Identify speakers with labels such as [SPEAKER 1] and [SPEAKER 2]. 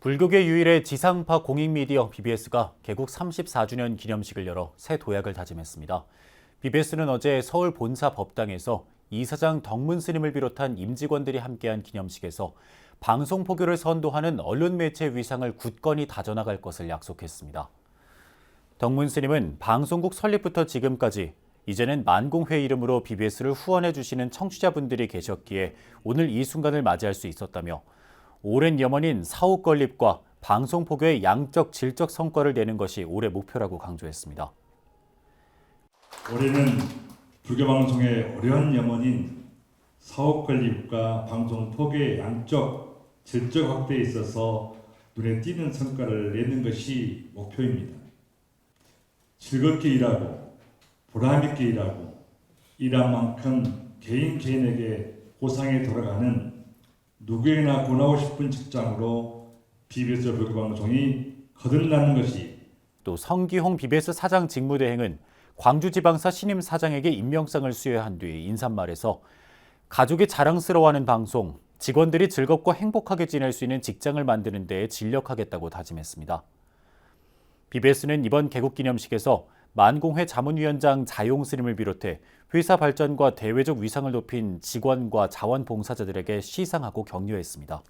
[SPEAKER 1] 불교계 유일의 지상파 공익미디어 BBS가 개국 34주년 기념식을 열어 새 도약을 다짐했습니다. BBS는 어제 서울 본사 법당에서 이사장 덕문 스님을 비롯한 임직원들이 함께한 기념식에서 방송 포교를 선도하는 언론 매체 위상을 굳건히 다져나갈 것을 약속했습니다. 덕문 스님은 방송국 설립부터 지금까지 이제는 만공회 이름으로 BBS를 후원해 주시는 청취자분들이 계셨기에 오늘 이 순간을 맞이할 수 있었다며 오랜 염원인 사후 건립과 방송 포교의 양적 질적 성과를 내는 것이 올해 목표라고 강조했습니다.
[SPEAKER 2] 올해는 불교 방송의 어려운 염원인 사업 건립과 방송 포교의 양적, 질적 확대에 있어서 눈에 띄는 성과를 내는 것이 목표입니다. 즐겁게 일하고 보람 있게 일하고 일한 만큼 개인 개인에게 보상이 돌아가는 누구에나 권하고 싶은 직장으로 BBS 불교방송이 거듭나는 것이
[SPEAKER 1] 또 성기홍 BBS 사장 직무대행은 광주지방사 신임 사장에게 임명장을 수여한 뒤 인사말에서 가족이 자랑스러워하는 방송, 직원들이 즐겁고 행복하게 지낼 수 있는 직장을 만드는 데에 진력하겠다고 다짐했습니다. BBS는 이번 개국 기념식에서 만공회 자문위원장 자용 스님을 비롯해 회사 발전과 대외적 위상을 높인 직원과 자원봉사자들에게 시상하고 격려했습니다.